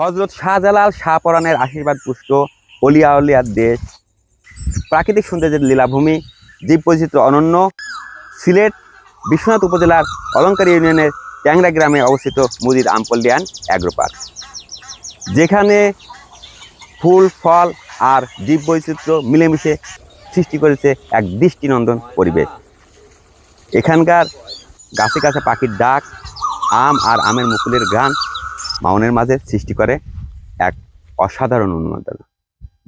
হজরত শাহজালাল শাহপরানের আশীর্বাদ পুষ্ট অলিয়া অলিয়ার দেশ, প্রাকৃতিক সৌন্দর্যের লীলাভূমি জীব বৈচিত্র্য অনন্য, সিলেট, বিশ্বনাথ উপজেলার অলঙ্কার ইউনিয়নের ট্যাংরা গ্রামে অবস্থিত মুদির আমপল্লিয়ান অ্যাগ্রো পার্ক যেখানে ফুল, ফল আর জীব বৈচিত্র্য মিলেমিশে সৃষ্টি করেছে এক দৃষ্টিনন্দন পরিবেশ। এখানকার গাছে গাছে পাখির ডাক, আম আর আমের মুকুলের গান মাউনের মাঝে সৃষ্টি করে এক অসাধারণ উন্মাদনা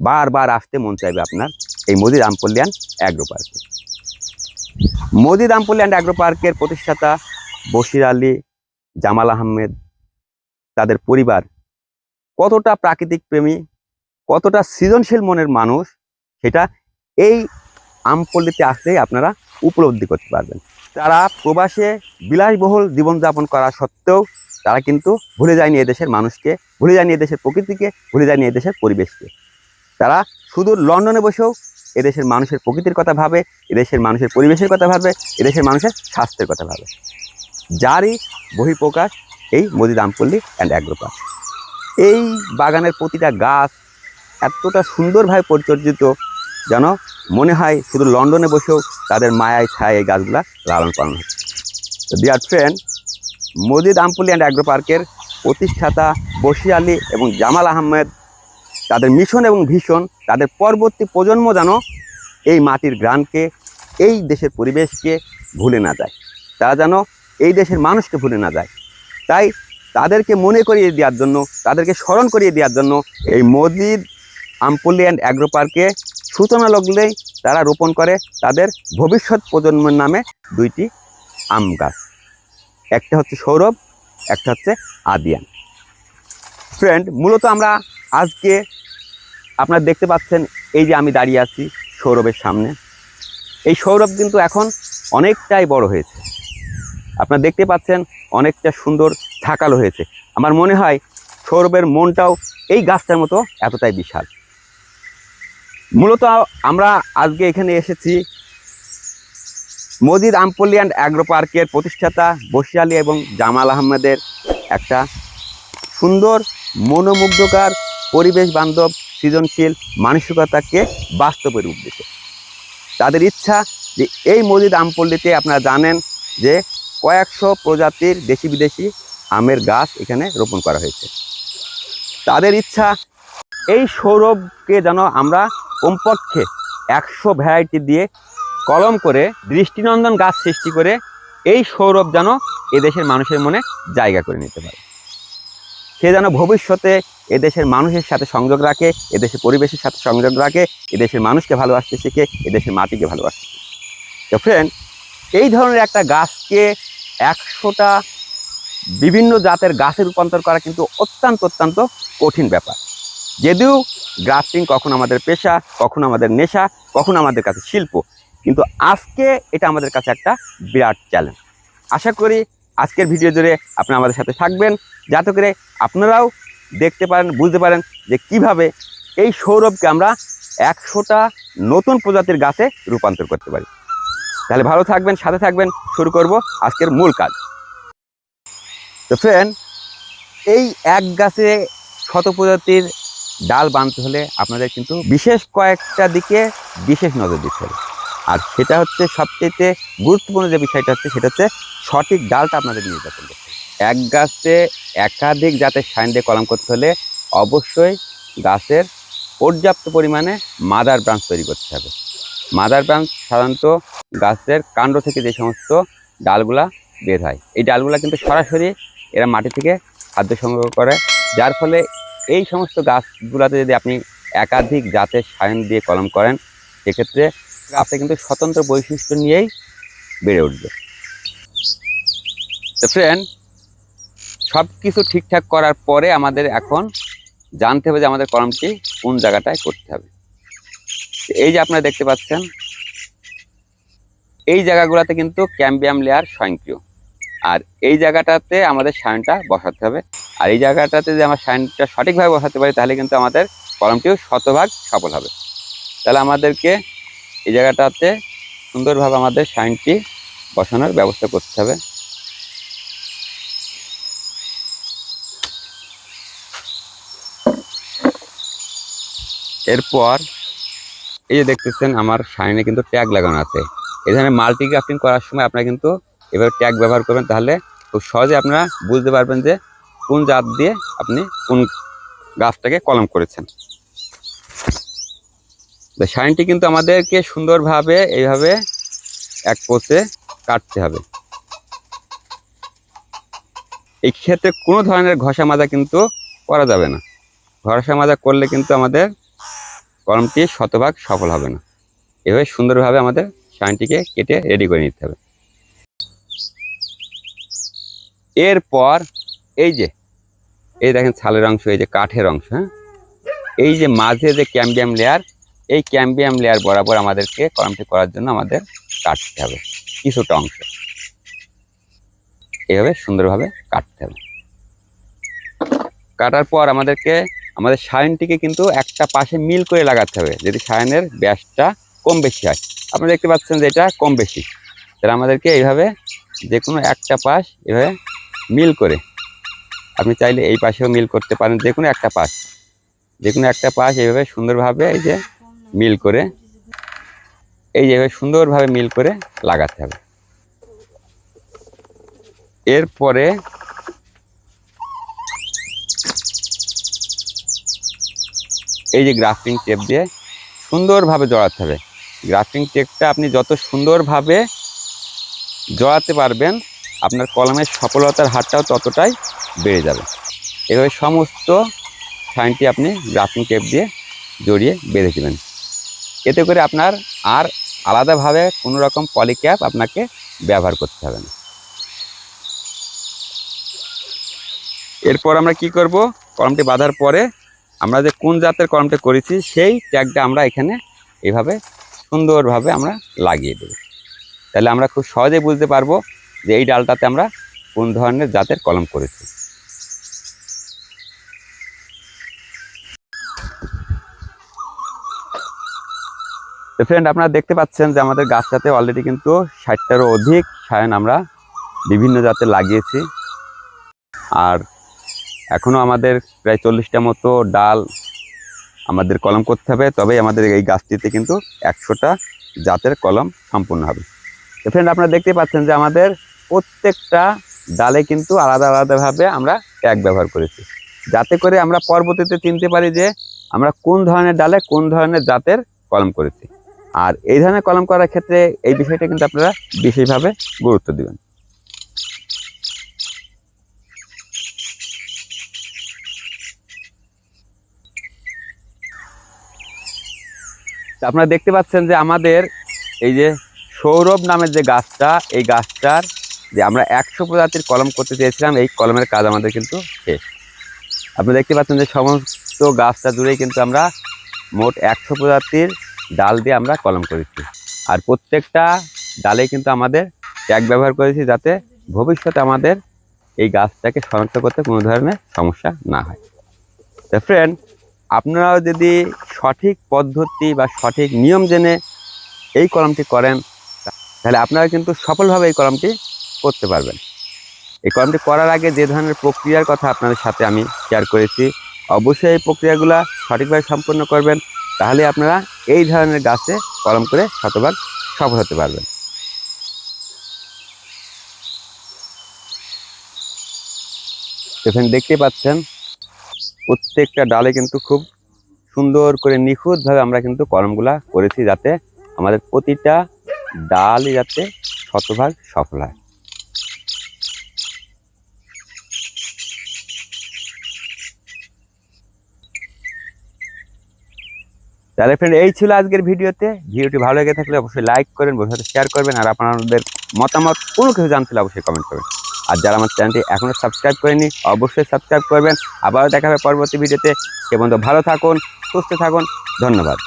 বারবার আসতে মন চাইবে আপনার এই মোদির আমপল্লিয়ান অ্যাগ্রো পার্কে মোদির আমপল্লিয়ান অ্যাগ্রো পার্কের প্রতিষ্ঠাতা বশির আলী, জামাল আহমেদ, তাদের পরিবার কতটা প্রাকৃতিক প্রেমী, কতটা সৃজনশীল মনের মানুষ, সেটা এই আমপল্লিতে আসলেই আপনারা উপলব্ধি করতে পারবেন। তারা প্রবাসে বিলাসবহুল জীবনযাপন করা সত্ত্বেও তারা কিন্তু ভুলে যায়নি এদেশের মানুষকে, ভুলে যায়নি এদেশের প্রকৃতিকে, ভুলে যায়নি এদেশের পরিবেশকে। তারা শুধু লন্ডনে বসেও এদেশের মানুষের প্রকৃতির কথা ভাবে, এদেশের মানুষের পরিবেশের কথা ভাবে, এদেশের মানুষের স্বাস্থ্যের কথা ভাবে। যারই বহিঃপ্রকাশ এই মোদি দামপল্লী অ্যান্ড অ্যাগ্রো পার্ক এই বাগানের প্রতিটা গাছ এতটা সুন্দরভাবে পরিচর্যিত যেন মনে হয় শুধু লন্ডনে বসেও তাদের মায়ায় ছায় এই গাছগুলা লালন পালন হচ্ছে। Dear friend Majid Ampuli and agro পার্কের প্রতিষ্ঠাতা বশি আলী এবং জামাল আহমেদ, তাদের মিশন এবং ভীষণ তাদের পরবর্তী প্রজন্ম যেন এই মাটির গ্রামকে, এই দেশের পরিবেশকে ভুলে না যায়। তারা যেন এই দেশের মানুষকে ভুলে না যায়। তাই তাদেরকে মনে করিয়ে দেওয়ার জন্য, তাদেরকে স্মরণ করিয়ে দেওয়ার জন্য এই মসজিদ আমপল্লি অ্যান্ড অ্যাগ্রো পার্কে সূচনা লগলেই তারা রোপণ করে তাদের ভবিষ্যৎ প্রজন্মের নামে দুইটি আম গাছ। একটা হচ্ছে সৌরভ, একটা হচ্ছে আদিয়ান। ফ্রেন্ড মূলত আমরা আজকে আপনারা দেখতে পাচ্ছেন এই যে আমি দাঁড়িয়ে আছি সৌরভের সামনে। এই সৌরভ কিন্তু এখন অনেকটাই বড় হয়েছে। আপনারা দেখতে পাচ্ছেন অনেকটা সুন্দর ঝাঁকালো হয়েছে। আমার মনে হয় সৌরভের মনটাও এই গাছটার মতো এতটাই বিশাল। মূলত আমরা আজকে এখানে এসেছি মজিদ আমপল্লি অ্যান্ড অ্যাগ্রো পার্কের প্রতিষ্ঠাতা বসিয়ালি এবং জামাল আহমেদের একটা সুন্দর মনোমুগ্ধকর পরিবেশ বান্ধব সৃজনশীল মানসিকতাকে বাস্তবে রূপ দিতে তাদের ইচ্ছা যে এই মজিদ আমপল্লিতে আপনারা জানেন যে কয়েকশো প্রজাতির দেশি বিদেশি আমের গাছ এখানে রোপণ করা হয়েছে। তাদের ইচ্ছা এই সৌরভকে যেন আমরা কমপক্ষে একশো ভ্যারাইটি দিয়ে কলম করে দৃষ্টিনন্দন গাছ সৃষ্টি করে এই সৌরভ যেন এদেশের মানুষের মনে জায়গা করে নিতে পারে। সে যেন ভবিষ্যতে এদেশের মানুষের সাথে সংযোগ রাখে, এদেশের পরিবেশের সাথে সংযোগ রাখে, এদেশের মানুষকে ভালোবাসতে শিখে, এদেশের মাটিকে ভালোবাসতে তো ফ্রেন্ড এই ধরনের একটা গাছকে একশোটা বিভিন্ন জাতের গাছে রূপান্তর করা কিন্তু অত্যন্ত অত্যন্ত কঠিন ব্যাপার। যদিও গ্রাফটিং কখন আমাদের পেশা, কখন আমাদের নেশা, কখন আমাদের কাছে শিল্প কিন্তু আজকে এটা আমাদের কাছে একটা বিরাট চ্যালেঞ্জ আশা করি আজকের ভিডিও জুড়ে আপনারা আমাদের সাথে থাকবেন। যাতে করে আপনারাও দেখতে পারেন, বুঝতে পারেন যে কীভাবে এই সৌরভকে আমরা একশোটা নতুন প্রজাতির গাছে রূপান্তর করতে পারি। তাহলে ভালো থাকবেন, সাথে থাকবেন। শুরু করব আজকের মূল কাজ। তো ফ্রেন্ড এই এক গাছে শত প্রজাতির ডাল বানতে হলে আপনাদের কিন্তু বিশেষ কয়েকটা দিকে বিশেষ নজর দিতে হবে। আর সেটা হচ্ছে সবচেয়ে গুরুত্বপূর্ণ যে বিষয়টা হচ্ছে, সেটা হচ্ছে সঠিক ডালটা আপনাদের করতে হবে। এক গাছে একাধিক জাতের সাইন দিয়ে কলম করতে হলে অবশ্যই গাছের পর্যাপ্ত পরিমাণে মাদার ব্রাঞ্চ তৈরি করতে হবে। মাদার ব্রাঞ্চ সাধারণত গাছের কাণ্ড থেকে যে সমস্ত ডালগুলা বের হয়, এই ডালগুলা কিন্তু সরাসরি এরা মাটি থেকে খাদ্য সংগ্রহ করে, যার ফলে এই সমস্ত গাছগুলোতে যদি আপনি একাধিক জাতের সায়ন দিয়ে কলম করেন, সেক্ষেত্রে গাছটা কিন্তু স্বতন্ত্র বৈশিষ্ট্য নিয়েই বেড়ে উঠবে। ফ্রেন্ড সব কিছু ঠিকঠাক করার পরে আমাদের এখন জানতে হবে যে আমাদের কলমটি কোন জায়গাটায় করতে হবে। এই যে আপনারা দেখতে পাচ্ছেন, এই জায়গাগুলোতে কিন্তু ক্যাম্বিয়াম লেয়ার স্বয়ংক্রিয়। আর এই জায়গাটাতে আমাদের সায়নটা বসাতে হবে। আর এই জায়গাটাতে যদি আমরা সাইনটা সঠিকভাবে বসাতে পারি, তাহলে কিন্তু আমাদের কলমটিও শতভাগ সফল হবে। তাহলে আমাদেরকে এই জায়গাটাতে সুন্দরভাবে আমাদের সাইনটি বসানোর ব্যবস্থা করতে হবে। এরপর এই যে দেখতেছেন, আমার সাইনে কিন্তু ট্যাগ লাগানো আছে। এই ধরনের মাল্টি করার সময় আপনারা কিন্তু এভাবে ট্যাগ ব্যবহার করবেন, তাহলে খুব সহজে আপনারা বুঝতে পারবেন যে কোন জাত দিয়ে আপনি কোন গাছটাকে কলম করেছেন। সাইনটি কিন্তু আমাদেরকে সুন্দরভাবে এইভাবে এক পোষে কাটতে হবে। এই ক্ষেত্রে কোনো ধরনের ঘষা মাজা কিন্তু করা যাবে না। ঘষা মাজা করলে কিন্তু আমাদের কলমটি শতভাগ সফল হবে না। এভাবে সুন্দরভাবে আমাদের সাইনটিকে কেটে রেডি করে নিতে হবে। এরপর এই যে, এই দেখেন ছালের অংশ, এই যে কাঠের অংশ হ্যাঁ? এই যে মাঝে যে ক্যাম্বিয়াম লেয়ার এই ক্যাম্বিয়াম লেয়ার বরাবর আমাদেরকে কলমটি করার জন্য আমাদের কাটতে হবে, কিছুটা অংশ। এইভাবে সুন্দরভাবে কাটতে হবে। কাটার পর আমাদেরকে, আমাদের সায়নটিকে কিন্তু একটা পাশে মিল করে লাগাতে হবে, যদি সায়নের ব্যাসটা কম বেশি হয়। আপনারা দেখতে পাচ্ছেন যে এটা কম বেশি। তাহলে আমাদেরকে এইভাবে যে কোনো একটা পাশ এভাবে মিল করে, আপনি চাইলে এই পাশেও মিল করতে পারেন যে কোনো একটা পাশ। যে কোনো একটা পাশ এইভাবে সুন্দরভাবে এই যে মিল করে এই জায়গায় সুন্দরভাবে মিল করে লাগাতে হবে। এরপরে এই যে গ্রাফটিং টেপ দিয়ে সুন্দরভাবে জড়াতে হবে। গ্রাফটিং টেপটা আপনি যত সুন্দরভাবে জড়াতে পারবেন, আপনার কলমের সফলতার হারটাও ততটাই বেড়ে যাবে। এভাবে সমস্ত সাইনটি আপনি গ্রাফটিং টেপ দিয়ে জড়িয়ে বেঁধে দেবেন এতে করে আপনার আর আলাদাভাবে কোনো রকম পলিক্যাপ আপনাকে ব্যবহার করতে হবে না। এরপর আমরা কি করব? কলমটি বাঁধার পরে আমরা যে কোন জাতের কলমটি করেছি, সেই ট্যাগটা আমরা এখানে এভাবে সুন্দরভাবে আমরা লাগিয়ে দেব। তাহলে আমরা খুব সহজে বুঝতে পারব যে এই ডালটাতে আমরা কোন ধরনের জাতের কলম করেছি। তো ফ্রেন্ড আপনারা দেখতে পাচ্ছেন যে আমাদের গাছটাতে অলরেডি কিন্তু ষাটটারও অধিক সায়ন আমরা বিভিন্ন জাতের লাগিয়েছি। আর এখনও আমাদের প্রায় চল্লিশটা মতো ডাল আমাদের কলম করতে হবে, তবেই আমাদের এই গাছটিতে কিন্তু একশোটা জাতের কলম সম্পূর্ণ হবে। তো ফ্রেন্ড আপনারা দেখতে পাচ্ছেন যে আমাদের প্রত্যেকটা ডালে কিন্তু আলাদা আলাদাভাবে আমরা ট্যাগ ব্যবহার করেছি। যাতে করে আমরা পরবর্তীতে চিনতে পারি যে আমরা কোন ধরনের ডালে কোন ধরনের জাতের কলম করেছি। আর এই ধরনের কলম করার ক্ষেত্রে এই বিষয়টা কিন্তু আপনারা বিশেষভাবে গুরুত্ব দিবেন। আপনারা দেখতে পাচ্ছেন যে আমাদের এই যে সৌরভ নামের যে গাছটা, এই গাছটার যে আমরা একশো প্রজাতির কলম করতে চেয়েছিলাম, এই কলমের কাজ আমাদের কিন্তু শেষ। আপনি দেখতে পাচ্ছেন যে সমস্ত গাছটা জুড়েই কিন্তু আমরা মোট একশো প্রজাতির ডাল দিয়ে আমরা কলম করেছি। আর প্রত্যেকটা ডালে কিন্তু আমাদের ট্যাগ ব্যবহার করেছি যাতে ভবিষ্যতে আমাদের এই গাছটাকে শনাক্ত করতে কোনো ধরনের সমস্যা না হয়। তো ফ্রেন্ড আপনারাও যদি সঠিক পদ্ধতি বা সঠিক নিয়ম জেনে এই কলমটি করেন, তাহলে আপনারা কিন্তু সফলভাবে এই কলমটি করতে পারবেন। এই কলমটি করার আগে যে ধরনের প্রক্রিয়ার কথা আপনাদের সাথে আমি শেয়ার করেছি, অবশ্যই এই প্রক্রিয়াগুলো সঠিকভাবে সম্পন্ন করবেন। তাহলে আপনারা এই ধরনের গাছে কলম করে শতভাগ সফল হতে পারবেন। এখানে দেখতে পাচ্ছেন, প্রত্যেকটা ডালে কিন্তু খুব সুন্দর করে নিখুঁতভাবে আমরা কিন্তু কলমগুলা করেছি যাতে আমাদের প্রতিটা ডালই যাতে শতভাগ সফল হয়। তাহলে ফ্রেন্ড এই ছিল আজকের ভিডিওতে। ভিডিওটি ভালো লেগে থাকলে অবশ্যই লাইক করবেন বসে শেয়ার করবেন, আর আপনাদের মতামত, কোনো কিছু জানতে অবশ্যই কমেন্ট করবেন। আর যারা আমার চ্যানেলটি এখনও সাবস্ক্রাইব করেনি অবশ্যই সাবস্ক্রাইব করবেন। আবারও দেখা হবে পরবর্তী ভিডিওতে। সে বন্ধু ভালো থাকুন, সুস্থ থাকুন, ধন্যবাদ।